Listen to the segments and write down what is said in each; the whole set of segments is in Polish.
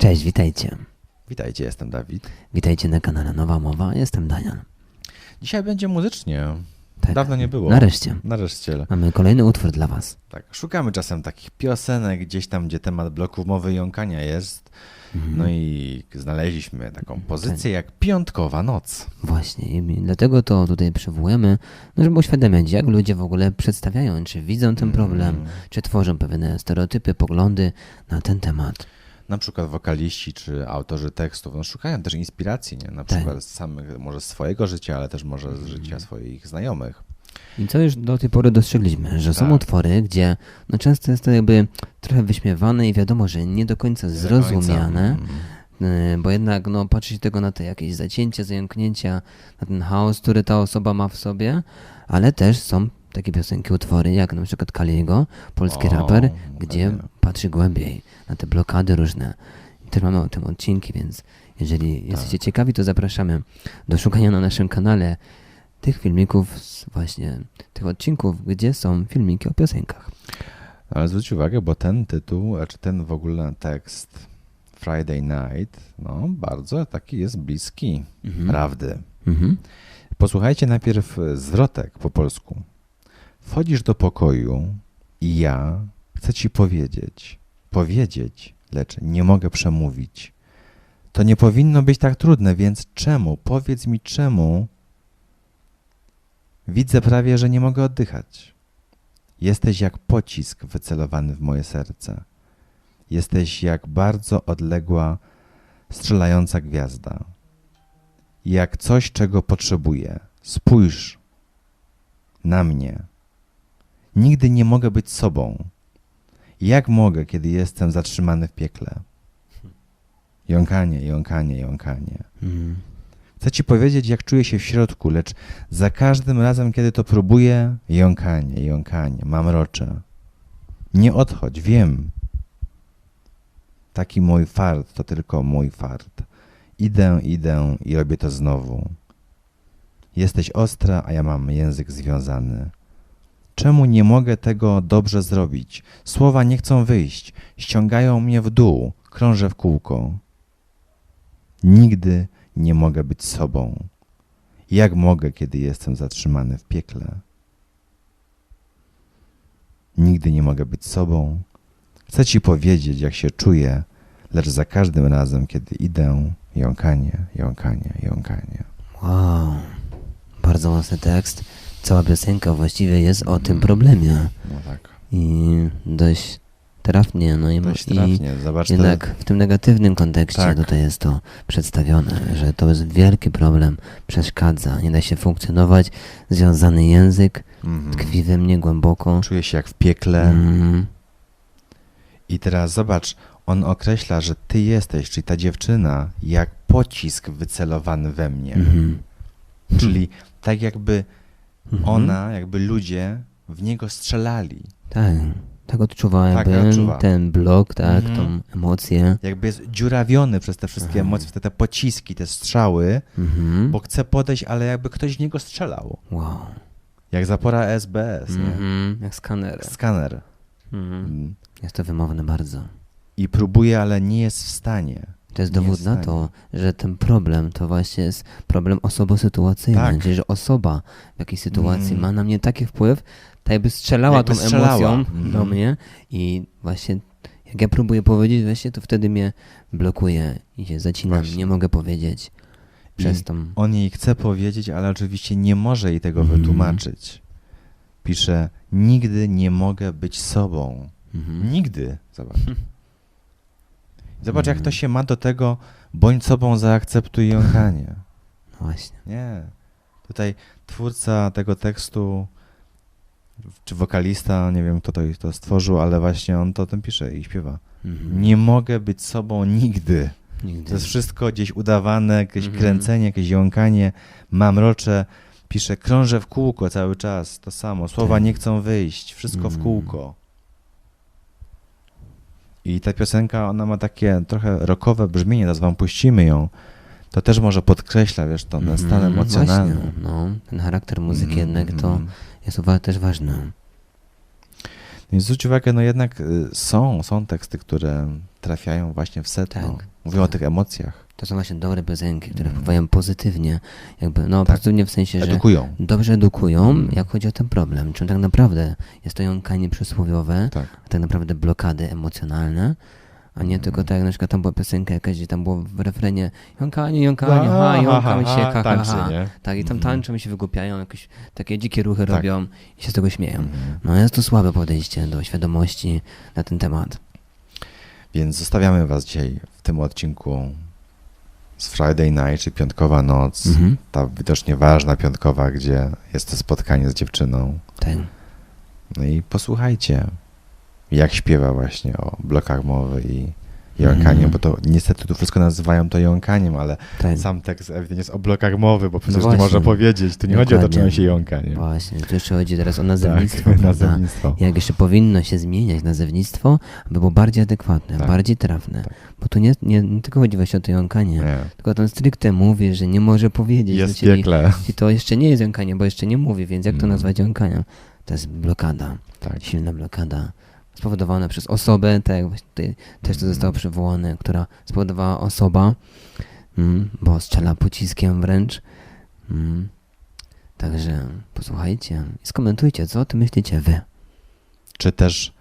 Cześć, witajcie. Witajcie, jestem Dawid. Witajcie na kanale Nowa Mowa, jestem Daniel. Dzisiaj będzie muzycznie. Tak. Dawno nie było. Nareszcie. Nareszcie. Mamy kolejny utwór dla Was. Tak, szukamy czasem takich piosenek gdzieś tam, gdzie temat bloków mowy i jąkania jest. Mhm. No i znaleźliśmy taką pozycję jak piątkowa noc. Właśnie, i dlatego to tutaj przywołujemy, no żeby uświadamiać, jak ludzie w ogóle przedstawiają, czy widzą ten problem, Mm. czy tworzą pewne stereotypy, poglądy na ten temat. Na przykład wokaliści czy autorzy tekstów no, szukają też inspiracji, nie? Na Tak. przykład z samych, może swojego życia, ale też może z życia Mhm. swoich znajomych. I co już do tej pory dostrzegliśmy, że są Tak. utwory, gdzie no często jest to jakby trochę wyśmiewane i wiadomo, że nie do końca Nie do końca. zrozumiane. Mm. Y, Bo jednak no, patrzy się tego na te jakieś zacięcia, zająknięcia, na ten chaos, który ta osoba ma w sobie, ale też są takie piosenki, utwory, jak na przykład Kaliego, polski O, raper, gdzie pewnie. patrzy głębiej na te blokady różne. I też mamy o tym odcinki, więc jeżeli jesteście Tak. ciekawi, to zapraszamy do szukania na naszym kanale tych filmików, właśnie tych odcinków, gdzie są filmiki o piosenkach. Ale zwróć uwagę, bo ten tytuł, czy ten w ogóle tekst Friday Night, no bardzo taki jest bliski Mhm. prawdy. Mhm. Posłuchajcie najpierw zwrotek po polsku. Wchodzisz do pokoju i ja chcę ci powiedzieć, powiedzieć, lecz nie mogę przemówić. To nie powinno być tak trudne, więc czemu? Powiedz mi czemu? Widzę prawie, że nie mogę oddychać. Jesteś jak pocisk wycelowany w moje serce. Jesteś jak bardzo odległa, strzelająca gwiazda. Jak coś, czego potrzebuję. Spójrz na mnie. Nigdy nie mogę być sobą. Jak mogę, kiedy jestem zatrzymany w piekle? Jąkanie, jąkanie, jąkanie. Mhm. Chcę ci powiedzieć, jak czuję się w środku, lecz za każdym razem, kiedy to próbuję, jąkanie, jąkanie, mamroczę. Nie odchodź, wiem. Taki mój fart to tylko mój fart. Idę, idę i robię to znowu. Jesteś ostra, a ja mam język związany. Czemu nie mogę tego dobrze zrobić? Słowa nie chcą wyjść, ściągają mnie w dół, krążę w kółko. Nigdy nie mogę być sobą. Jak mogę, kiedy jestem zatrzymany w piekle? Nigdy nie mogę być sobą. Chcę ci powiedzieć, jak się czuję, lecz za każdym razem, kiedy idę, jąkanie, jąkanie, jąkanie. Wow, bardzo mocny tekst. Cała piosenka właściwie jest o tym problemie. No tak. I dość trafnie, no i, Dość trafnie. Zobacz te- jednak w tym negatywnym kontekście Tak. tutaj jest to przedstawione, że to jest wielki problem, przeszkadza, nie da się funkcjonować, związany język Mhm. tkwi we mnie głęboko. Czuję się jak w piekle. Mm, I teraz zobacz, on określa, że ty jesteś, czyli ta dziewczyna, jak pocisk wycelowany we mnie. mhm, Czyli tak jakby mhm. ona, jakby ludzie w niego strzelali. Tak, tak odczuwa Tak, odczuwa. ten blok, tak, Mhm. tą emocję. Jakby jest dziurawiony przez te wszystkie emocje, te, te pociski, te strzały, Mhm. bo chce podejść, ale jakby ktoś w niego strzelał. Wow. Jak zapora SBS, nie? Mhm. Jak skaner. Skaner. Mhm. Mm. Jest to wymowne bardzo. I próbuje, ale nie jest w stanie. To jest dowód jest na to, że ten problem to właśnie jest problem osobosytuacyjny. Tak. Czyli, że osoba w jakiejś sytuacji Mm. ma na mnie taki wpływ, tak jakby strzelała Jakby tą strzelała. emocją Mhm. do mnie i właśnie jak ja próbuję powiedzieć właśnie, to wtedy mnie blokuje i się zacinam, Właśnie. nie mogę powiedzieć przez tą... On jej chce powiedzieć, ale oczywiście nie może jej tego Mhm. wytłumaczyć. Pisze, nigdy nie mogę być sobą. Mhm. Nigdy. Zobacz. Zobacz, jak to Mhm. się ma do tego, bądź sobą, zaakceptuj jąkanie. No właśnie. Nie. Tutaj twórca tego tekstu, czy wokalista, nie wiem kto to, to stworzył, ale właśnie on to o tym pisze i śpiewa. Mhm. Nie mogę być sobą nigdy. Nigdy. To jest wszystko gdzieś udawane, jakieś Mhm. kręcenie, jakieś jąkanie, mamrocze. Pisze, krążę w kółko cały czas, to samo. Słowa Tak. nie chcą wyjść, wszystko w Mm. kółko. I ta piosenka, ona ma takie trochę rockowe brzmienie, wam puścimy ją. To też może podkreśla, wiesz, to ten stan Mhm, emocjonalny. Właśnie, no, ten charakter muzyki Mm, jednak to mm. jest uwa- też ważne. Więc zwróć uwagę, no jednak y, są, są teksty, które trafiają właśnie w sedno. Tak. Mówią o tych emocjach. To są właśnie dobre piosenki, które wpływają pozytywnie, jakby, no Tak. pozytywnie w sensie, że Edukują. dobrze edukują, Mm. jak chodzi o ten problem. Czym tak naprawdę jest to jąkanie przysłowiowe, Tak. a tak naprawdę blokady emocjonalne, a nie tylko tak jak na przykład tam była piosenka jakaś, gdzie tam było w refrenie jąkanie, jąkanie, ha, jąkam się, ha, ha, tańczy, ha. Tak, i tam Mhm. tańczą i się wygłupiają, jakieś takie dzikie ruchy Tak. robią i się z tego śmieją. Mhm. No jest to słabe podejście do świadomości na ten temat. Więc zostawiamy Was dzisiaj w tym odcinku z Friday Night, czy Piątkowa Noc. Mhm. Ta widocznie ważna piątkowa, gdzie jest to spotkanie z dziewczyną. Tak. No i posłuchajcie, jak śpiewa właśnie o blokach mowy i jąkaniem, Mhm. bo to niestety tu wszystko nazywają to jąkaniem, ale tak. sam tekst ewidentnie jest o blokach mowy, bo przecież nie właśnie. można powiedzieć. Tu nie chodzi o to, Dokładnie. czym się jąka, nie? Właśnie, tu jeszcze chodzi teraz o nazewnictwo, Tak, nazewnictwo. Jak jeszcze powinno się zmieniać nazewnictwo, aby było bardziej adekwatne, Tak. bardziej trafne. Tak. Bo tu nie, nie, nie tylko chodzi właśnie o to jąkanie, Nie. tylko ten stricte mówi, że nie może powiedzieć Jest ciebie, piekle. i to jeszcze nie jest jąkanie, bo jeszcze nie mówi, więc jak to Mm. nazwać jąkaniem? To jest blokada, Tak. silna blokada, spowodowana przez osobę, tak jak właśnie tutaj też to Mm. zostało przywołane, która spowodowała osoba, mm, bo strzela pociskiem wręcz. Mm. Także posłuchajcie i skomentujcie, co o tym myślicie wy. Czy też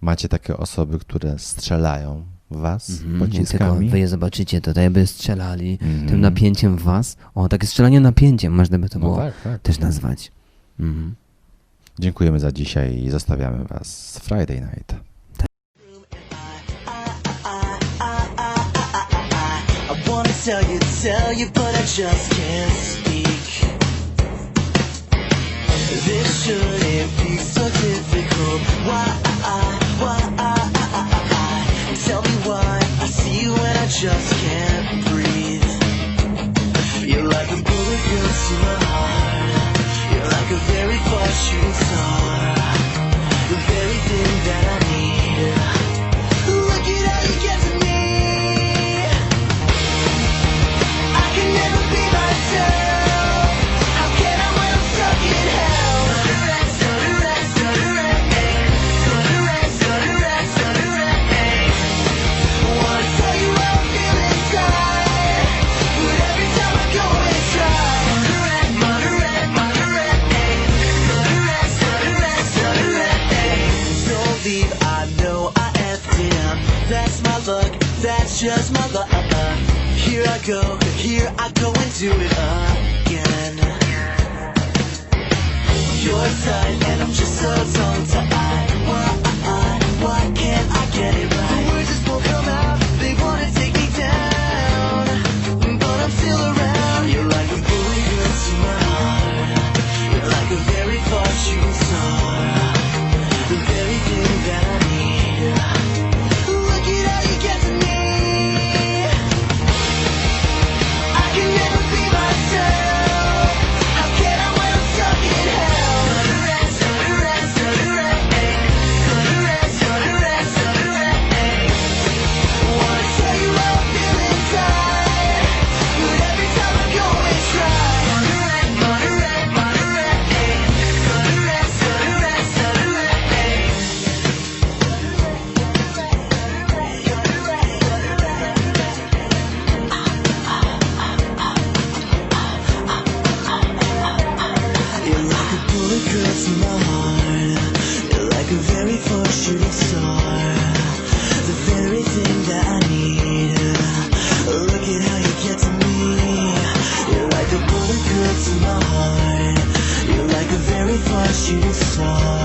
macie takie osoby, które strzelają w was Mhm, jak tylko pociskami? wy je zobaczycie, to tak jakby strzelali Mhm. tym napięciem w was. O, takie strzelanie napięciem, można by to No było tak, tak. też nazwać. Mhm. Dziękujemy za dzisiaj i zostawiamy was z Friday Night. Tell you, tell you, but I just can't speak. This shouldn't be so difficult. Lord. Just my luck. Here I go, here I go and do it again. You're tight and I'm just so tongue tied. You're like a very far shooting star. The very thing that I need. Look at how you get to me. You're like a bullet to my heart. You're like a very far shooting star.